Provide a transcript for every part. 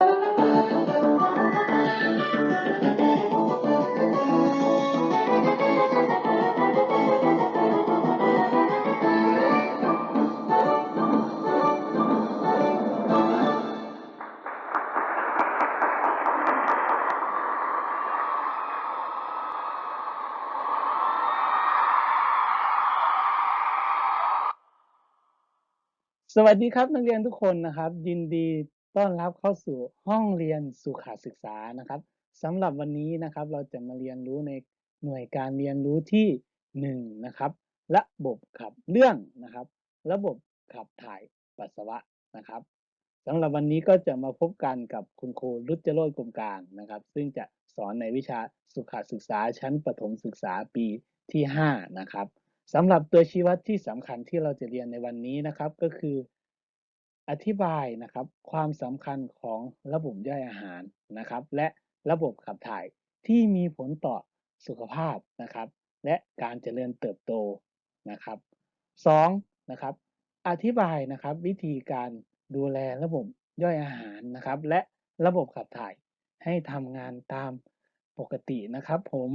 สวัสดีครับนักเรียนทุกคนนะครับ ยินดี ต้อนรับเข้าสู่ห้องเรียนสุขศึกษานะครับสำหรับวันนี้นะครับเราจะมาเรียนรู้ในหน่วยการเรียนรู้ที่หนึ่งนะครับระบบขับเรื่องนะครับ ระบบขับถ่ายปัสสาวะนะครับสำหรับวันนี้ก็จะมาพบกันกับคุณครูรุจโรจกรมกลางนะครับ ซึ่งจะสอนในวิชาสุขศึกษาชั้นประถมศึกษาปีที่ห้านะครับสำหรับตัวชี้วัดที่สำคัญที่เราจะเรียนในวันนี้นะครับ ก็คือ อธิบายนะครับความสำคัญของระบบย่อยอาหารนะครับ และระบบขับถ่ายที่มีผลต่อสุขภาพนะครับ และการเจริญเติบโตนะครับสองนะครับ อธิบายนะครับวิธีการดูแลระบบย่อยอาหารนะครับ และระบบขับถ่ายให้ทำงานตามปกตินะครับผม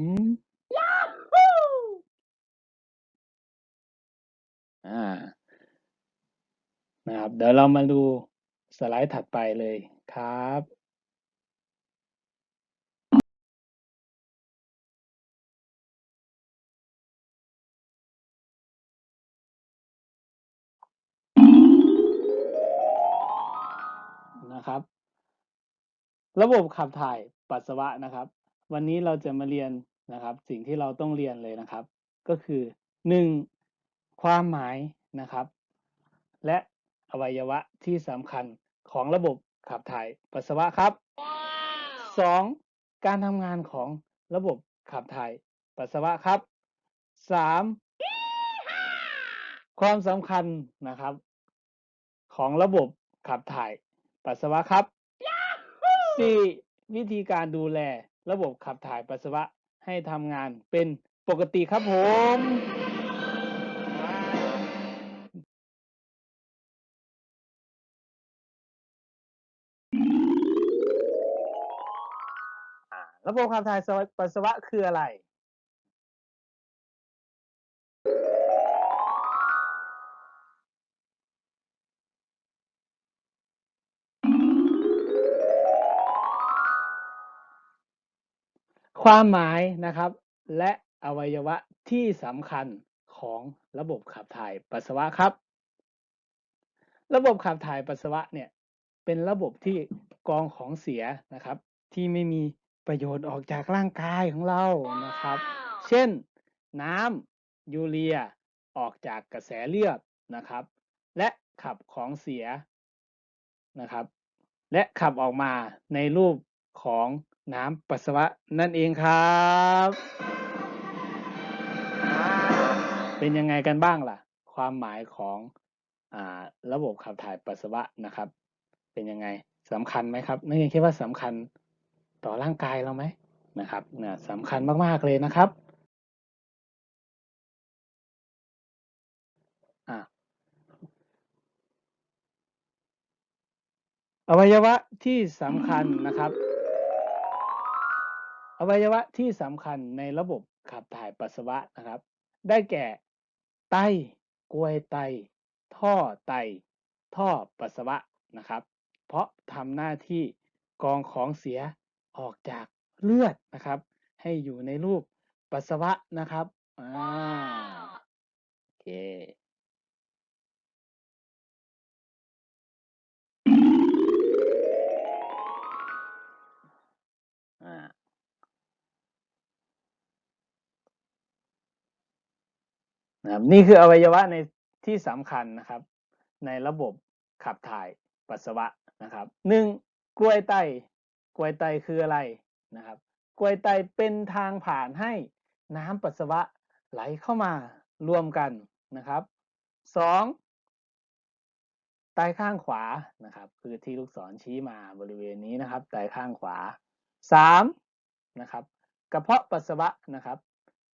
อ่า นะครับ เดี๋ยวเรามาดูสไลด์ถัดไปเลยครับนะครับ ระบบขับถ่ายปัสสาวะนะครับ วันนี้เราจะมาเรียนนะครับ สิ่งที่เราต้องเรียนเลยนะครับ ก็คือหนึ่งความหมายนะครับ และ อวัยวะที่สำคัญของระบบขับถ่ายปัสสาวะครับสองการทำงานของระบบขับถ่ายปัสสาวะครับสามความสำคัญนะครับ ของระบบขับถ่ายปัสสาวะครับสี่วิธีการดูแลระบบขับถ่ายปัสสาวะให้ทำงานเป็นปกติครับผม ระบบขับถ่ายปัสสาวะคืออะไร ความหมายนะครับ และอวัยวะที่สำคัญของระบบขับถ่ายปัสสาวะครับ ระบบขับถ่ายปัสสาวะเนี่ยเป็นระบบที่กรองของเสียนะครับ ที่ไม่มี ประโยชน์ออกจากร่างกายของเรานะครับ เช่น น้ำยูเรียออกจากกระแสเลือดนะครับ และขับของเสียนะครับ และขับออกมาในรูปของน้ำปัสสาวะนั่นเองครับ เป็นยังไงกันบ้างล่ะ ความหมายของอ่าระบบขับถ่ายปัสสาวะนะครับ เป็นยังไงสำคัญไหมครับนักเรียนคิดว่าสำคัญ ต่อร่างกายเราไหมนะครับนะสำคัญมากๆเลยนะครับอวัยวะที่สำคัญนะครับ อวัยวะที่สำคัญในระบบขับถ่ายปัสสาวะนะครับ ได้แก่ไตกรวยไต ท่อไต ท่อปัสสาวะนะครับ เพราะทำหน้าที่กองของเสีย ออกจากเลือดนะครับ ให้อยู่ในรูปปัสสาวะนะครับอ่าโอเคนะครับนี่คืออวัยวะในที่สำคัญนะครับ ในระบบขับถ่ายปัสสาวะนะครับหนึ่งกล้วยไต กล้วยไตคืออะไรนะครับกล้วยไตเป็นทางผ่านให้น้ำปัสสาวะไหลเข้ามารวมกันนะครับสองไตข้างขวานะครับ คือที่ลูกศรชี้มาบริเวณนี้นะครับ ไตข้างขวาสามนะครับกระเพาะปัสสาวะนะครับ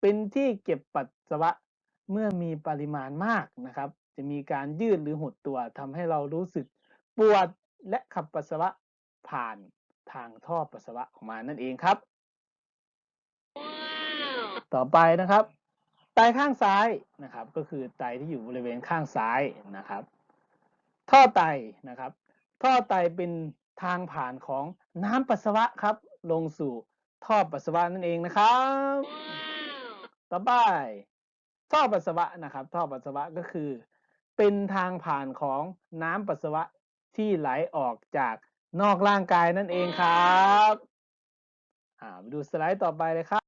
เป็นที่เก็บปัสสาวะเมื่อมีปริมาณมากนะครับ จะมีการยืดหรือหดตัวทำให้เรารู้สึกปวดและขับปัสสาวะผ่าน ทางท่อปัสสาวะออกมานั่นเองครับ ต่อไปนะครับ ไตข้างซ้ายนะครับ ก็คือไตที่อยู่บริเวณข้างซ้ายนะครับ ท่อไตนะครับ ท่อไตเป็นทางผ่านของน้ำปัสสาวะครับ ลงสู่ท่อปัสสาวะนั่นเองนะครับ ต่อไปท่อปัสสาวะนะครับ ท่อปัสสาวะก็คือ เป็นทางผ่านของน้ำปัสสาวะที่ไหลออกจาก นอกร่างกายนั่นเองครับอ่ามาดูสไลด์ต่อไปเลยครับ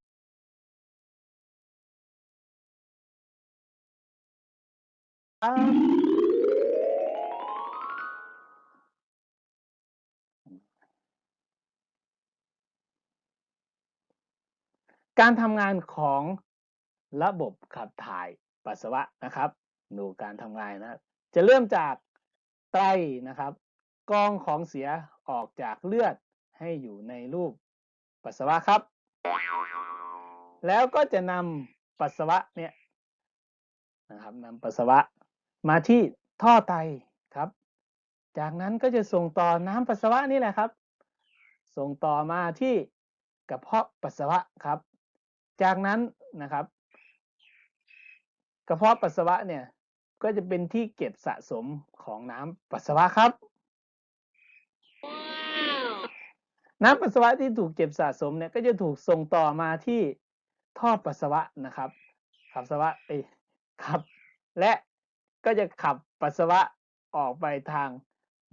การทำงานของระบบขับถ่ายปัสสาวะนะครับ ดูการทำงานนะครับจะเริ่มจากไตรนะครับ กองของเสียออกจากเลือดให้อยู่ในรูปปัสสาวะครับ แล้วก็จะนำปัสสาวะเนี่ยนะครับนำปัสสาวะมาที่ท่อไตครับ จากนั้นก็จะส่งต่อน้ำปัสสาวะนี่แหละครับ ส่งต่อมาที่กระเพาะปัสสาวะครับ จากนั้นนะครับ กระเพาะปัสสาวะเนี่ยก็จะเป็นที่เก็บสะสมของน้ำปัสสาวะครับ น้ำปัสสาวะที่ถูกเก็บสะสมเนี่ยก็จะถูกส่งต่อมาที่ท่อปัสสาวะนะครับ ขับปัสสาวะเอขับ และก็จะขับปัสสาวะออกไปทาง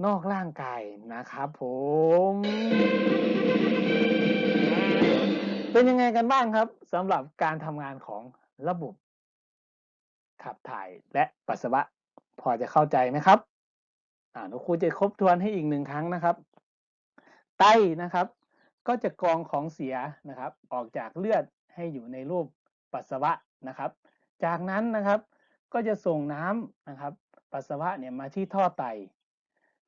นอกร่างกายนะครับผม เป็นยังไงกันบ้างครับสำหรับการทำงานของระบบ ขับถ่ายและปัสสาวะพอจะเข้าใจไหมครับ อ่าครูจะครบทวนให้อีกหนึ่งครั้งนะครับ ไตนะครับ ก็จะกรองของเสียนะครับ ออกจากเลือดให้อยู่ในรูปปัสสาวะนะครับ จากนั้นนะครับก็จะส่งน้ำนะครับ ปัสสาวะเนี่ยมาที่ท่อไต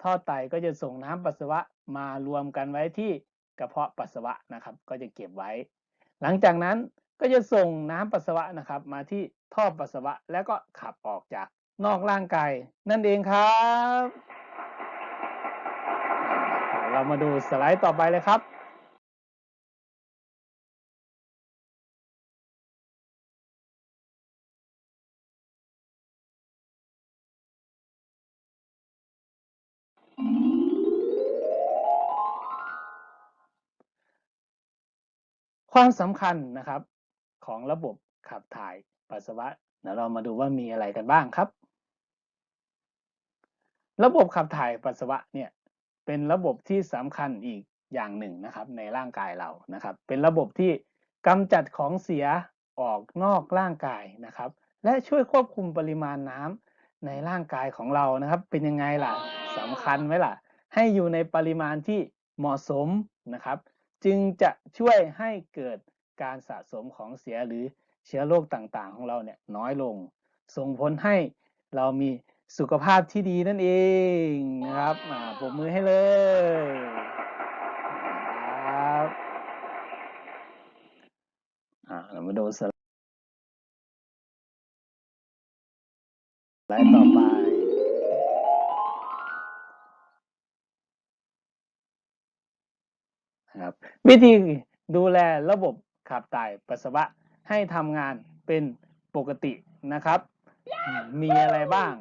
ท่อไตก็จะส่งน้ำปัสสาวะมารวมกันไว้ที่กระเพาะปัสสาวะนะครับ ก็จะเก็บไว้ หลังจากนั้นก็จะส่งน้ำปัสสาวะนะครับ มาที่ท่อปัสสาวะแล้วก็ขับออกจากนอกร่างกายนั่นเองครับ เรามาดูสไลด์ต่อไปเลยครับความสำคัญนะครับของระบบขับถ่ายปัสสาวะเดี๋ยวเรามาดูว่ามีอะไรกันบ้างครับ ระบบขับถ่ายปัสสาวะเนี่ย เป็นระบบที่สำคัญอีกอย่างหนึ่งนะครับ ในร่างกายเรานะครับ เป็นระบบที่กำจัดของเสียออกนอกร่างกายนะครับ และช่วยควบคุมปริมาณน้ำในร่างกายของเรานะครับ เป็นยังไงล่ะสำคัญไหมล่ะ ให้อยู่ในปริมาณที่เหมาะสมนะครับ จึงจะช่วยให้เกิดการสะสมของเสียหรือเชื้อโรคต่างๆ ของเราเนี่ยน้อยลง ส่งผลให้เรามี สุขภาพที่ดีนั่นเองนะครับอ่าปรบมือให้เลยครับอ่าเรามาดูสไลด์ต่อไปครับวิธีดูแลระบบขับถ่ายปัสสาวะให้ทำงานเป็นปกตินะครับ มีอะไรบ้าง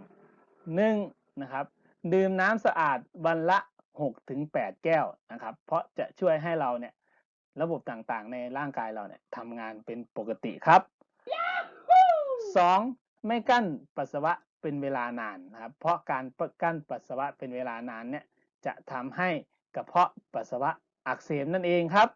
หนึ่งนะครับดื่มน้ำสะอาดวันละ6ถึง8แก้วนะครับ เพราะจะช่วยให้เราเนี่ยระบบต่างๆ ในร่างกายเราเนี่ยทำงานเป็นปกติครับสองไม่กั้นปัสสาวะเป็นเวลานานนะครับ เพราะการกั้นปัสสาวะเป็นเวลานานเนี่ยจะทำให้กระเพาะปัสสาวะอักเสบนั่นเองครับ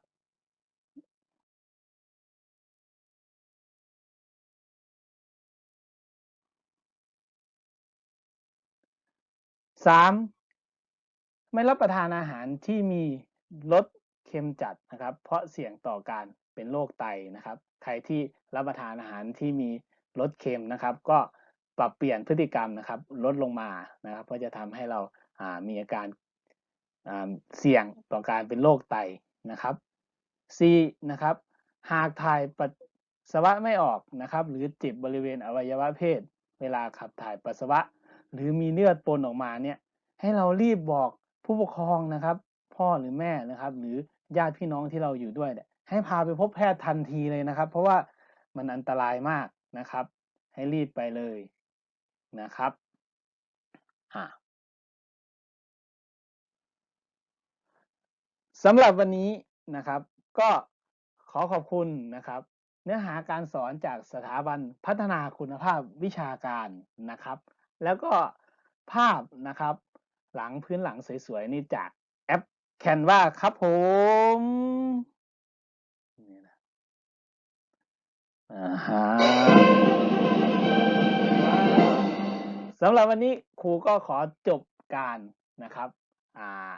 สามไม่รับประทานอาหารที่มีรสเค็มจัดนะครับ เพราะเสี่ยงต่อการเป็นโรคไตนะครับ ใครที่รับประทานอาหารที่มีรสเค็มนะครับ ก็ปรับเปลี่ยนพฤติกรรมนะครับ ลดลงมานะครับ ก็จะทำให้เราามีอาการาเสี่ยงต่อการเป็นโรคไตนะครับ C นะครับ หากถ่ายปัสสาวะไม่ออกนะครับ หรือจ็บบริเวณอวัยวะเพศ เวลาขับถ่ายปัสสาวะ หรือมีเลือดปนออกมาเนี่ย ให้เรารีบบอกผู้ปกครองนะครับ พ่อหรือแม่นะครับ หรือญาติพี่น้องที่เราอยู่ด้วยเนี่ยให้พาไปพบแพทย์ทันทีเลยนะครับ เพราะว่ามันอันตรายมากนะครับ ให้รีบไปเลยนะครับสำหรับวันนี้นะครับ ก็ขอขอบคุณนะครับ เนื้อหาการสอนจากสถาบันพัฒนาคุณภาพวิชาการนะครับ แล้วก็ภาพนะครับ หลังพื้นหลังสวยๆ นี่จากแอป Canva ครับผมนี่นะอ่าฮะสำหรับวันนี้ครูก็ขอจบการนะครับอ่า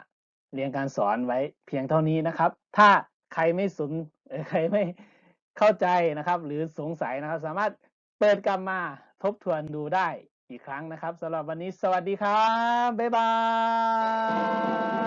เรียนการสอนไว้เพียงเท่านี้นะครับ ถ้าใครไม่สนใครไม่เข้าใจนะครับ หรือสงสัยนะครับ สามารถเปิดกลับมาทบทวนดูได้ อีกครั้งนะครับสำหรับวันนี้สวัสดีครับ บ๊ายบาย